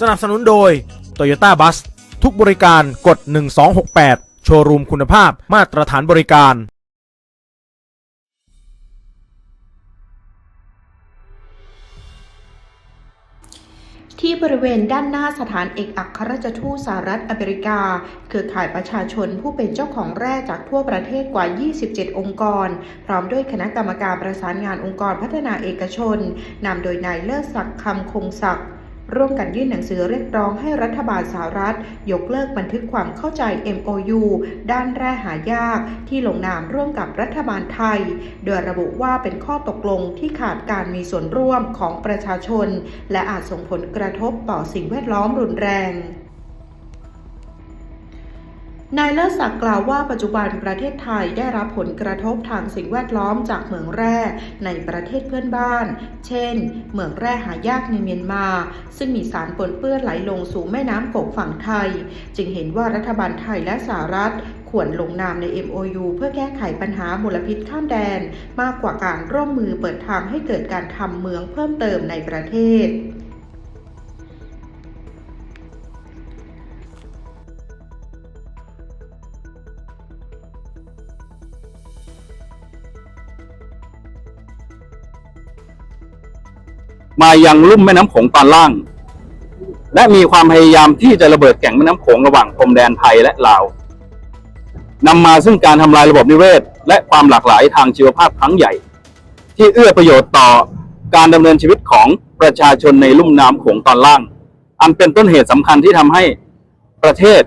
สนับสนุนโดย Toyota Bus ทุกบริการกด 1268 โชว์รูมคุณภาพมาตรฐานบริการ ที่บริเวณด้านหน้าสถานเอกอัครราชทูตสหรัฐอเมริกา เครือข่ายประชาชนผู้เป็นเจ้าของแร่จากทั่วประเทศกว่า 27 องค์กร พร้อมด้วยคณะกรรมการประสานงานองค์กรพัฒนาเอกชนนำโดยนายเลิศศักดิ์คำคงศักดิ์ ร่วมกันยื่นหนังสือเรียกร้องให้รัฐบาลสหรัฐ ยกเลิกบันทึกความเข้าใจ MOU ด้านแร่หายาก ที่ลงนามร่วมกับรัฐบาลไทย โดยระบุว่าเป็นข้อตกลงที่ขาดการมีส่วนร่วมของประชาชน และอาจส่งผลกระทบต่อสิ่งแวดล้อมรุนแรง นายเลิศศักดิ์กล่าวว่าปัจจุบันประเทศไทยได้รับผลกระทบทางสิ่งแวดล้อมจากเหมืองแร่ในประเทศเพื่อนบ้าน เช่น เหมืองแร่หายากในเมียนมา ซึ่งมีสารปนเปื้อนไหลลงสู่แม่น้ำกกฝั่งไทย จึงเห็นว่ารัฐบาลไทยและสหรัฐควรลงนามใน MOU เพื่อแก้ไขปัญหามลพิษข้ามแดน มากกว่าการร่วมมือเปิดทางให้เกิดการทำเมืองเพิ่มเติมในประเทศ มายังลุ่มแม่น้ำโขงตอนล่าง และมีความพยายามที่จะระเบิดแก่งแม่น้ำโขงระหว่างพรมแดนไทยและลาวนำมาซึ่งการทำลายระบบนิเวศ และความหลากหลายทางชีวภาพครั้งใหญ่ ที่เอื้อประโยชน์ต่อการดำเนินชีวิตของประชาชนในลุ่มน้ำโขงตอนล่าง อันเป็นต้นเหตุสำคัญที่ทำให้ประเทศ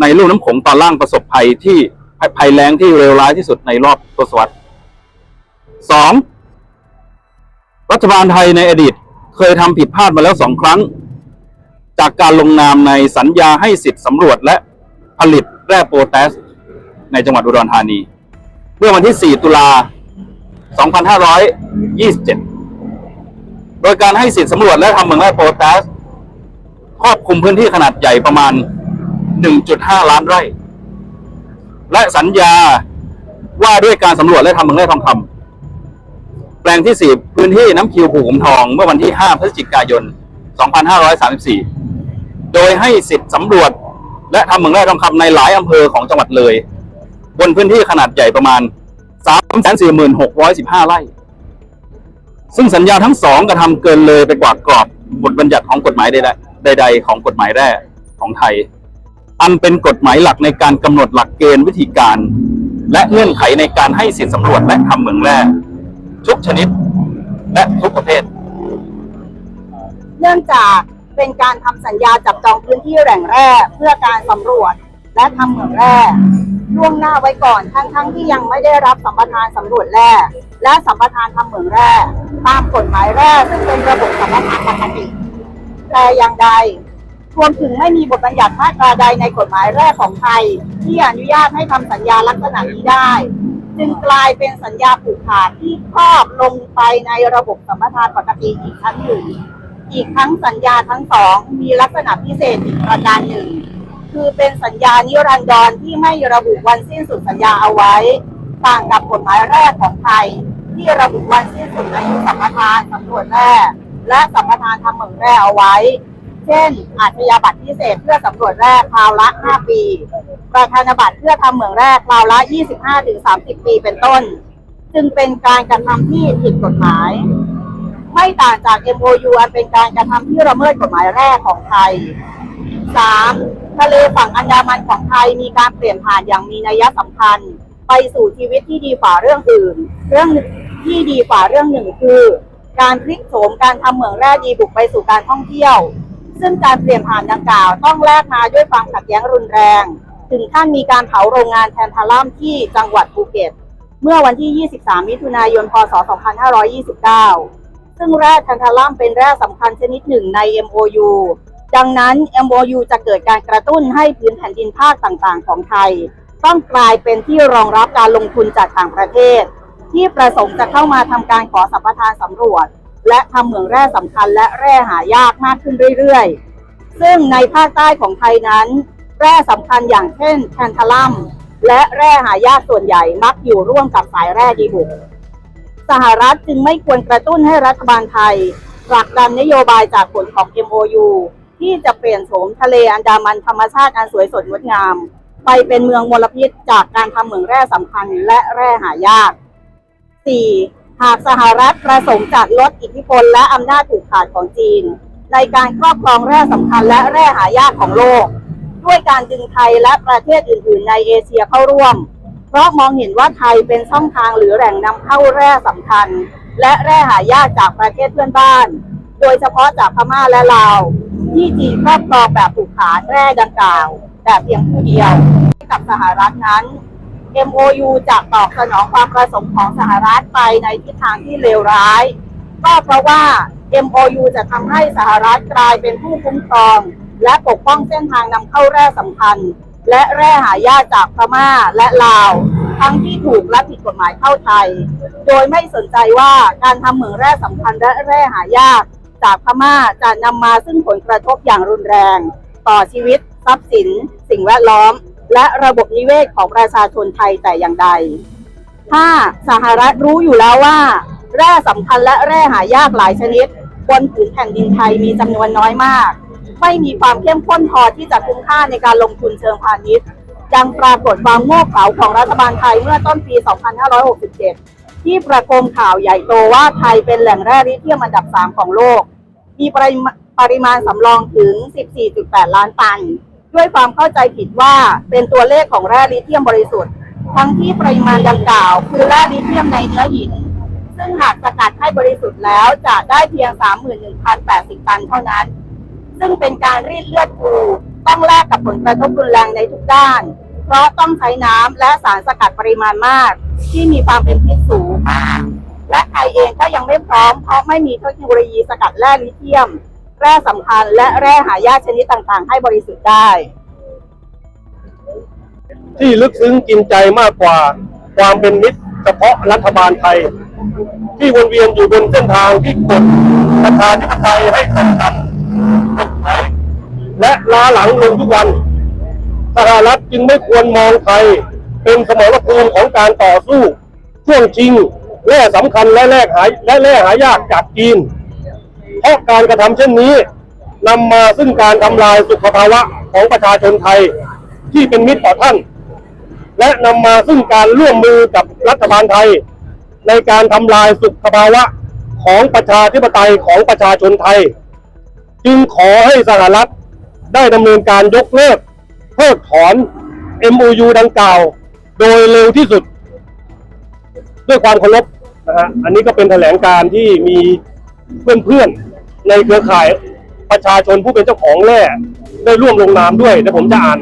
ในลุ่มน้ำโขงตอนล่างประสบภัยที่ภัยแล้งที่เลวร้ายที่สุดในรอบทศวรรษสองรัฐบาลไทยในอดีต เคยทำผิดพลาดมาแล้วสองครั้ง จากการลงนามในสัญญาให้สิทธิ์สำรวจและผลิตแร่โปรแทสในจังหวัดอุดรธานี เมื่อวันที่ 4 ตุลา 2527 โดยการให้สิทธิ์สำรวจและทำเหมืองแร่โปรแทสครอบคลุมพื้นที่ขนาดใหญ่ประมาณ 1.5 ล้านไร่ และสัญญาว่าด้วยการสำรวจและทำเหมืองแร่ทองคำ งที่4พื้นที่น้ำคิวผูขุมทอง เมื่อวันที่ 5 พฤศจิกายน 2534 โดยให้สิทธิ์สำรวจ และทำเหมืองแร่ทองคำในหลายอำเภอของจังหวัดเลย บนพื้นที่ขนาดใหญ่ประมาณ 346,15 ไร่ ซึ่งสัญญาทั้งสองกระทำเกินเลยไปกว่ากรอบบทบัญญัติของกฎหมายใดๆของกฎหมายแร่ของไทย อันเป็นกฎหมายหลักในการกำหนดหลักเกณฑ์วิธีการ และเงื่อนไขในการให้สิทธิสำรวจและทำเหมืองแร่ ทุกชนิด และทุกประเภท เนื่องจากเป็นการทำสัญญาจับจองพื้นที่แหล่งแร่เพื่อการสำรวจและทำเหมืองแร่ล่วงหน้าไว้ก่อนทั้งๆทที่ยังไม่ได้รับสัมปทานสำรวจแร่และสัมปทานทำเหมืองแร่ตามกฎหมายแร่ซึ่งเป็นระบบสัมปทานปกติแต่อย่างใดรวมถึงไม่มีบทบัญญัติมาตราใดในกฎหมายแร่ของไทย ที่อนุญาตให้ทำสัญญาลักษณะนี้ได้ จึงกลายเป็นสัญญาผูกขาดที่ครอบลงไปในระบบสัมปทานปกติอีกชั้นหนึ่งอีกทั้งสัญญาทั้งสองมีลักษณะพิเศษอีกประการหนึ่ง คือเป็นสัญญานิรันดรที่ไม่ระบุวันสิ้นสุดสัญญาเอาไว้ ต่างกับกฎหมายแรกของไทย ที่ระบุวันสิ้นสุดอายุสัมปทานสำรวจแร่และสัมปทานทำเหมืองแร่เอาไว้ เช่นอาชญาบัตรพิเศษเพื่อสำรวจแร่คราวละ 5 ปี ประธานบัตรเพื่อทำเหมืองแร่คราวละ 25-30 ปีเป็นต้น จึงเป็นการกระทำที่ผิดกฎหมาย ไม่ต่างจาก MOU อันเป็นการกระทำที่ละเมิดกฎหมายแรกของไทย 3. ทะเลฝั่งอันดามันของไทยมีการเปลี่ยนผ่านอย่างมีนัยสำคัญ ไปสู่ชีวิตที่ดีกว่าเรื่องอื่น เรื่องที่ดีกว่าเรื่องหนึ่งคือ การพลิกโฉมการทำเหมืองแร่ดีบุกไปสู่การท่องเที่ยว ซึ่งการเปลี่ยนผ่านดังกล่าวต้องแลกมาด้วยความขัดแย้งรุนแรง ถึงขั้นมีการเผาโรงงานแทนทาลัมที่จังหวัดภูเก็ต เมื่อวันที่ 23 มิถุนายน พศ 2529 ซึ่งแร่แทนทาลัมเป็นแร่สำคัญชนิดหนึ่งใน MOU ดังนั้น MOU จะเกิดการกระตุ้นให้พื้นแผ่นดินภาคต่างๆ ของไทย ต้องกลายเป็นที่รองรับการลงทุนจากต่างประเทศ ที่ประสงค์จะเข้ามาทำการขอสัมปทานสำรวจ และทำเหมืองแร่สำคัญและแร่หายากมากขึ้นเรื่อยๆ ซึ่งในภาคใต้ของไทยนั้น แร่สำคัญอย่างเช่นแทนทาลัมและแร่หายากส่วนใหญ่มักอยู่ร่วมกับสายแร่ดีบุกสหรัฐจึงไม่ควรกระตุ้นให้รัฐบาลไทยผลักดันนโยบายจากผลของ MOU ที่จะเปลี่ยนโฉมทะเลอันดามันธรรมชาติอันสวยสดงดงาม ไปเป็นเมืองมลพิษจากการทำเหมืองแร่สำคัญและแร่หายาก 4. หากสหรัฐประสงค์จะลดอิทธิพลและอำนาจผูกขาดของจีน ในการครอบครองแร่สำคัญและแร่หายากของโลก ด้วยการดึงไทยและประเทศอื่น ๆ ในเอเชียเข้าร่วม เพราะมองเห็นว่าไทยเป็นช่องทางหรือแหล่งนำเข้าแร่สำคัญ และแร่หายากจากประเทศเพื่อนบ้าน โดยเฉพาะจากพม่าและลาวที่จีนครอบครองแบบผูกขาดแร่ดังกล่าว แต่เพียงผู้เดียวกับสหรัฐนั้น MOU จะตอบสนองความประสงค์ของสหรัฐไปในทิศทางที่เลวร้าย ก็เพราะว่า MOU จะทำให้สหรัฐกลายเป็นผู้คุ้มครอง และปกป้องเส้นทางนำเข้าแร่สำคัญ และแร่หายากจากพม่าและลาว ทั้งที่ถูกและผิดกฎหมายเข้าไทย โดยไม่สนใจว่าการทำเหมืองแร่สำคัญและแร่หายากจากพม่าจะนำมาซึ่งผลกระทบอย่างรุนแรง ต่อชีวิต ทรัพย์สิน สิ่งแวดล้อม และระบบนิเวศของประชาชนไทยแต่อย่างใด 5. สหรัฐรู้อยู่แล้วว่า แร่สำคัญและแร่หายากหลายชนิด บนผืนแผ่นดินไทยมีจำนวนน้อยมาก ไม่มีความเข้มข้นพอที่จะคุ้มค่าในการลงทุนเชิงพาณิชย์ยังปรากฏความโง่เขลาของรัฐบาลไทยเมื่อต้นปี 2567 ที่ประโคมข่าวใหญ่โตว่าไทยเป็นแหล่งแร่ลิเธียมอันดับ 3 ของโลก มีปริมาปริมาณสำรองถึง 14.8 ล้านตัน ด้วยความเข้าใจผิดว่าเป็นตัวเลขของแร่ลิเธียมบริสุทธิ์ ทั้งที่ปริมาณดังกล่าว คือแร่ลิเธียมในเนื้อหิน ซึ่งหากสกัดให้บริสุทธิ์แล้วจะได้เพียง 31,080 ตันเท่านั้น ซึ่งเป็นการรีดเลือดกูต้องแลกกับผลกระทบรุนแรงในทุกด้าน เพราะต้องใช้น้ำและสารสกัดปริมาณมาก ที่มีความเป็นพิษสูง และไทยเองก็ยังไม่พร้อมเพราะไม่มีเทคโนโลยีสกัดแร่ลิเธียม แร่สำคัญและแร่หายากชนิดต่างๆ ให้บริสุทธิ์ได้ ที่ลึกซึ้งกินใจมากกว่าความเป็นมิตรเฉพาะรัฐบาลไทย ที่วนเวียนอยู่บนเส้นทางที่กดประชาธิปไตยให้ตกต่ำ ล้าหลังลงทุกวันสหรัฐจึงไม่ควรมองไทย เป็นสมรภูมิของการต่อสู้ช่วงชิงแร่สำคัญและแร่หายและแร่หายากจากจีน เพราะการกระทำเช่นนี้นำมาซึ่งการทำลายสุขภาวะของประชาชนไทยที่เป็นมิตรต่อท่าน และนำมาซึ่งการร่วมมือกับรัฐบาลไทย ในการทำลายสุขภาวะของประชาธิปไตยของประชาชนไทย จึงขอให้สหรัฐ ได้ดำเนินการยกเลิกเพิกถอน MOU ดังกล่าว โดยเร็วที่สุด ด้วยความเคารพนะฮะอันนี้ก็เป็นแถลงการที่มีเพื่อนๆในเครือข่ายประชาชนผู้เป็นเจ้าของแร่ได้ร่วมลงนามด้วยเดี๋ยวผมจะอ่าน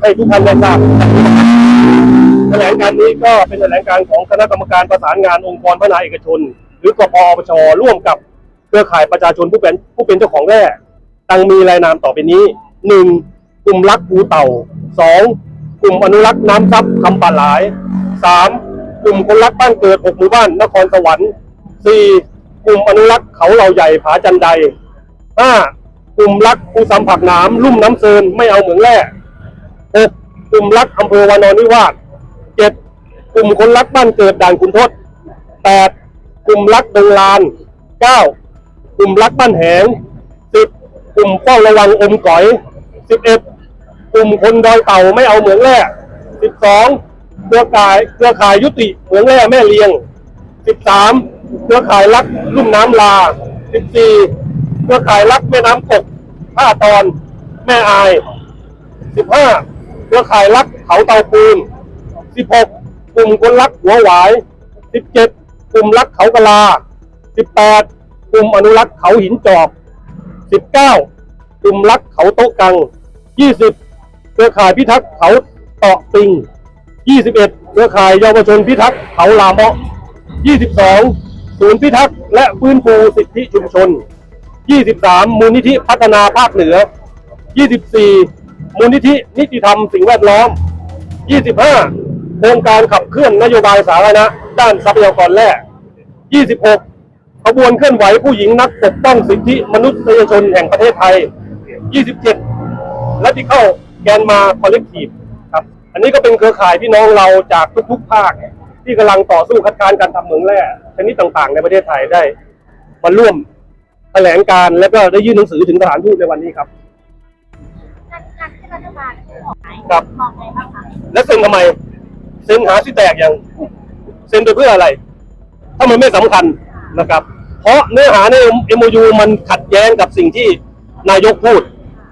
ให้ทุกท่านได้ทราบแถลงการนี้ก็เป็นแถลงการของคณะกรรมการประสานงานองค์กรพัฒนาเอกชน หรือกปอปชร่วมกับเครือข่ายประชาชนผู้เป็นผู้เป็นเจ้าของแร่ ดังมีรายนามต่อไปนี้หนึ่งกลุ่มรักภูเต่าสองกลุ่มอนุรักษ์น้ำซับคำป่าหลายสามกลุ่มคนรักบ้านเกิดหกหมู่บ้านนครสวรรค์สี่กลุ่มอนุรักษ์เขาเหล่าใหญ่ผาจันไดห้ากลุ่มรักภูสามผักหนามลุ่มน้ำเซินไม่เอาเหมืองแร่หกกลุ่มรักอำเภอวานอนนิวาสเจ็ดกลุ่มคนรักบ้านเกิดด่านคุณทศแปดกลุ่มรักดงลานเก้ากลุ่มรักบ้านแหง ลุ่มเฝ้าระวังอมก๋อยสิบเอ็ดกลุ่มคนดอยเต่าไม่เอาเหมืองแร่สิบสองเครือข่ายเครือข่ายยุติเหมืองแร่แม่เลียงสิบสามเครือข่ายรักลุ่มน้ำลาสิบสี่เครือข่ายรักแม่น้ำกกท่าตอน แม่อายสิบห้าเครือข่ายรักเขาเตาปูนสิบหกลุ่มคนรักหัวหวายสิบเจ็ดกลุ่มรักเขากะลาสิบแปดกลุ่มอนุรักษ์เขาหินจอบ สิบเก้ากลุ่มรักเขาโต๊ะกังยี่สิบเครือข่ายพิทักษ์เขาเตาะปิงยี่สิบเอ็ดเครือข่ายเยาวชนพิทักษ์เขาลาเมาะยี่สิบสองศูนย์พิทักษ์และฟื้นฟูสิทธิชุมชนยี่สิบสามมูลนิธิพัฒนาภาคเหนือ 24 มูลนิธินิติธรรมสิ่งแวดล้อม 25 โครงการขับเคลื่อนนโยบายสาธารณะด้านทรัพยากรแร่26 ขบวนเคลื่อนไหวผู้หญิงนักปกป้องสิทธิมนุษยชนแห่งประเทศไทย 27 และที่เข้าแกนมาคอลเลกทีฟครับ อันนี้ก็เป็นเครือข่ายพี่น้องเราจากทุกๆ ภาค ที่กำลังต่อสู้คัดค้านการทำเหมืองแร่ชนิดต่างๆ ในประเทศไทยได้มาร่วมแถลงการและก็ได้ยื่นหนังสือถึงสถานทูตในวันนี้ครับการการที่รัฐบาลออกหมายครับมองไงบ้างคะและเซ็นทำไมเซ็นหาที่แตกอย่างเซ็นไปเพื่ออะไร ถ้ามันไม่สำคัญ นะครับ เพราะเนื้อหาใน MOU มันขัดแย้งกับสิ่งที่นายกพูด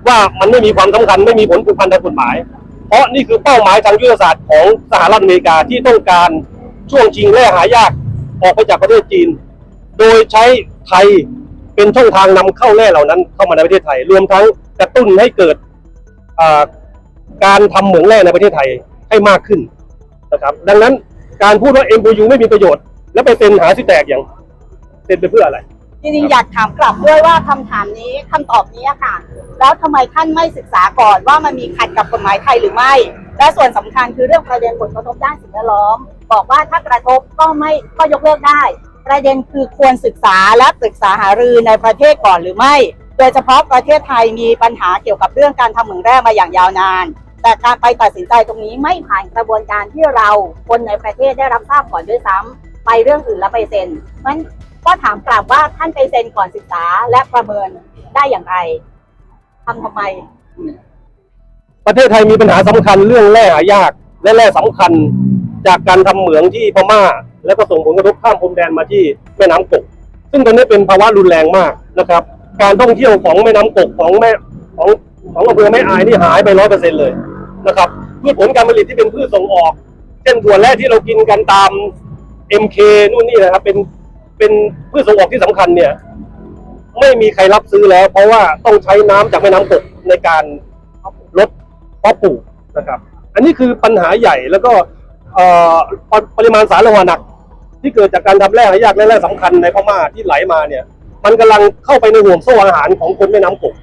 ว่ามันไม่มีความสำคัญไม่มีผลผูกพันทางกฎหมาย เพราะนี่คือเป้าหมายทางยุทธศาสตร์ของสหรัฐอเมริกาที่ต้องการช่วงชิงแร่หายากออกไปจากประเทศจีน โดยใช้ไทยเป็นช่องทางนำเข้าแร่เหล่านั้นเข้ามาในประเทศไทย รวมทั้งกระตุ้นให้เกิดการทำเหมืองแร่ในประเทศไทยให้มากขึ้นนะครับ ดังนั้นการพูดว่า MOU ไม่มีประโยชน์ แล้วไปเซ็นหาที่แตกอย่าง เซ็นไปเพื่ออะไร จริงๆอยากถามกลับด้วยว่าคำถามนี้คำตอบนี้อะค่ะ แล้วทำไมท่านไม่ศึกษาก่อนว่ามันมีขัดกับกฎหมายไทยหรือไม่ และส่วนสำคัญคือเรื่องประเด็นผลกระทบด้านสิ่งแวดล้อม บอกว่าถ้ากระทบก็ไม่ก็ยกเลิกได้ ประเด็นคือควรศึกษาและปรึกษาหารือในประเทศก่อนหรือไม่ โดยเฉพาะประเทศไทยมีปัญหาเกี่ยวกับเรื่องการทำเหมืองแร่มาอย่างยาวนาน แต่การไปตัดสินใจตรงนี้ไม่ผ่านกระบวนการที่เราคนในประเทศได้รับทราบก่อนด้วยซ้ำไปเรื่องอื่นแล้วไปเซ็นมัน ก็ถามกลับว่าท่านไปเซ็นก่อนศึกษาและประเมินได้อย่างไรทำทำไม ประเทศไทยมีปัญหาสำคัญเรื่องแร่หายากและแร่สำคัญจากการทำเหมืองที่พม่า แล้วก็ส่งผลกระทบข้ามพรมแดนมาที่แม่น้ำกก ซึ่งตอนนี้เป็นภาวะรุนแรงมากนะครับ การท่องเที่ยวของแม่น้ำกกของแม่ของของอำเภอแม่อายนี่หายไปร้อยเปอร์เซ็นต์เลยนะครับพืชผลการผลิตที่เป็นพืชส่งออก เช่นถั่วแร่ที่เรากินกันตาม MK นู่นนี่นะครับเป็น เป็นพืชส่งออกที่สำคัญเนี่ยไม่มีใครรับซื้อแล้ว เพราะว่าต้องใช้น้ำจากแม่น้ำกกในการลดเพาะปลูกนะครับ อันนี้คือปัญหาใหญ่แล้วก็ปริปริมาณสารโลหะหนัก ที่เกิดจากการทำแร่หายากและแร่สำคัญในพม่าที่ไหลมาเนี่ย มันกำลังเข้าไปในห่วงโซ่อาหารของคนแม่น้ำกก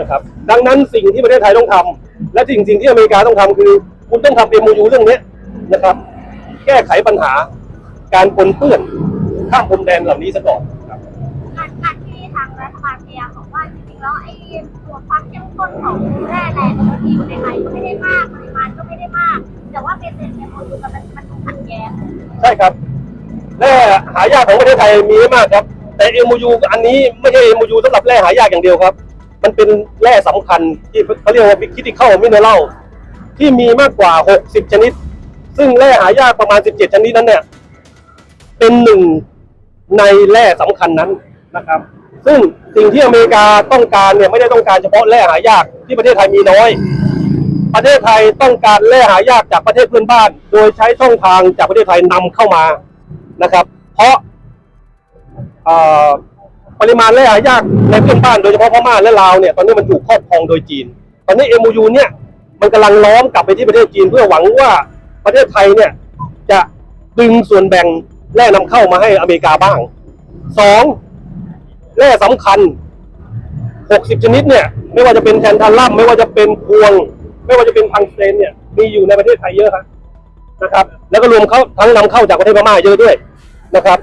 นะครับ ดังนั้นสิ่งที่ประเทศไทยต้องทำและสิ่งสิ่งที่อเมริกาต้องทำคือ คุณต้องทำเอ็มยูเรื่องนี้นะครับ แก้ไขปัญหาการปนเปื้อน ข้ามพรมแดนเหล่านี้ซะก่อนครับการการที่ทางรัฐบาลพยายามบอกว่าจริงๆแล้วไอ้ตัวความเข้มข้นของแร่แร่ที่อยู่ในไทยก็ไม่ได้มากปริมาณก็ไม่ได้มาก แต่ว่าเป็นเซ็นเอ็มโอยูกับมันมันขัดแย้งใช่ครับแร่หายากของประเทศไทยมีมากครับ แต่ MOU อันนี้ไม่ใช่ MOU สำหรับแร่หายากอย่างเดียวครับ มันเป็นแร่สำคัญที่เขาเรียกว่า critical mineral ที่มีมากกว่า 60 ชนิด ซึ่งแร่หายากประมาณ 17 ชนิดนั้นเนี่ย เป็นหนึ่ง ในแร่สำคัญนั้นนะครับ ซึ่งสิ่งที่อเมริกาต้องการเนี่ยไม่ได้ต้องการเฉพาะแร่หายากที่ประเทศไทยมีน้อย ประเทศไทยต้องการแร่หายากจากประเทศเพื่อนบ้าน โดยใช้ช่องทางจากประเทศไทยนำเข้ามานะครับ เพราะปริมาณแร่หายากในเพื่อนบ้านโดยเฉพาะพม่าและลาวเนี่ยตอนนี้มันถูกครอบครองโดยจีน ตอนนี้ MOU เนี่ยมันกำลังล้อมกลับไปที่ประเทศจีนเพื่อหวังว่าประเทศไทยเนี่ยจะดึงส่วนแบ่ง แร่นำเข้ามาให้อเมริกาบ้างสองแร่สำคัญ60ชนิดเนี่ย ไม่ว่าจะเป็นแทนทัลลัมไม่ว่าจะเป็นพวง ไม่ว่าจะเป็นพังเซนเนี่ย มีอยู่ในประเทศไทยเยอะครับนะครับ แล้วก็รวมเข้าทั้งนำเข้าจากประเทศพม่าเยอะด้วยนะครับ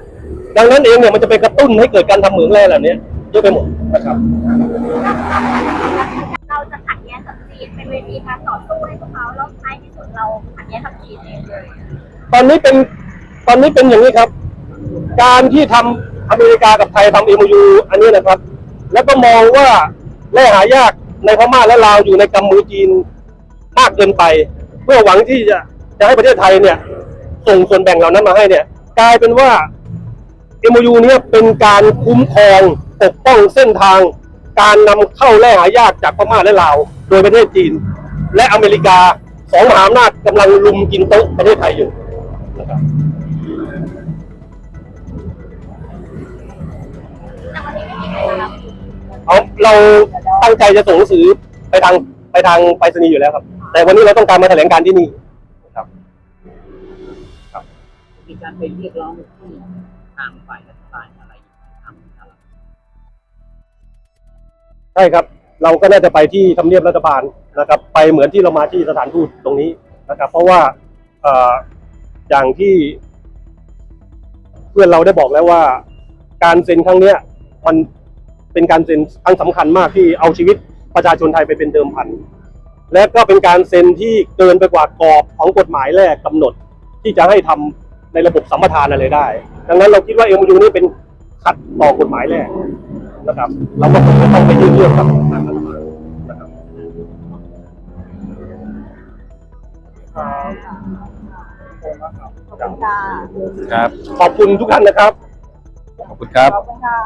ดังนั้นเองเนี่ยมันจะไปกระตุ้นให้เกิดการทำเหมืองแร่เหล่านี้เยอะไปหมดนะครับ เราจะขัดแย้งกับจีนเป็นเวทีการต่อสู้ให้พวกเขาแล้วท้ายที่สุดเราขัดแย้งกับจีนเองเลยตอนนี้เป็น ตอนนี้เป็นอย่างนี้ครับ การที่ทำอเมริกากับไทยทำ MOU อันนี้นะครับ แล้วก็มองว่าแร่หายากในพม่าและลาวอยู่ในกำมือจีนมากเกินไป เพื่อหวังที่จะจะให้ประเทศไทยเนี่ย ส่งส่วนแบ่งเหล่านั้นมาให้เนี่ย กลายเป็นว่า MOU เนี่ยเป็นการคุ้มครองปกป้องเส้นทาง การนำเข้าแร่หายากจากพม่าและลาวโดยประเทศจีน และอเมริกาสองมหาอำนาจกำลังลุมกินโต๊ะประเทศไทยอยู่ นะครับแต่วันนี้ไม่มีใครมารับเอาเราตั้งใจจะส่งหนังสือไปทางไปทางไปรษณีย์อยู่แล้วครับ แต่วันนี้เราต้องการมาแถลงการที่นี่ครับ มีการไปเรียกร้องที่ทางฝ่ายรัฐบาลอะไรทำอะไรใช่ครับ เราก็น่าจะไปที่ทำเนียบรัฐบาลนะครับ ไปเหมือนที่เรามาที่สถานทูตตรงนี้นะครับ เพราะว่าเอ่อ อย่างที่เพื่อนเราได้บอกแล้วว่า การเซ็นครั้งเนี้ย มันเป็นการเซ็นครั้งสำคัญมากที่เอาชีวิตประชาชนไทยไปเป็นเดิมพัน และก็เป็นการเซ็นที่เกินไปกว่ากรอบของกฎหมายแรกกำหนด ที่จะให้ทำในระบบสัมปทานอะไรได้ ดังนั้นเราคิดว่าเอ็มยูนี่เป็นขัดต่อกฎหมายแรกนะครับ เราก็คงจะต้องไปยื่นเรื่องกับทาง ขอบคุณค่ะ ครับ ขอบคุณทุกท่านนะครับ ขอบคุณครับ ขอบคุณค่ะ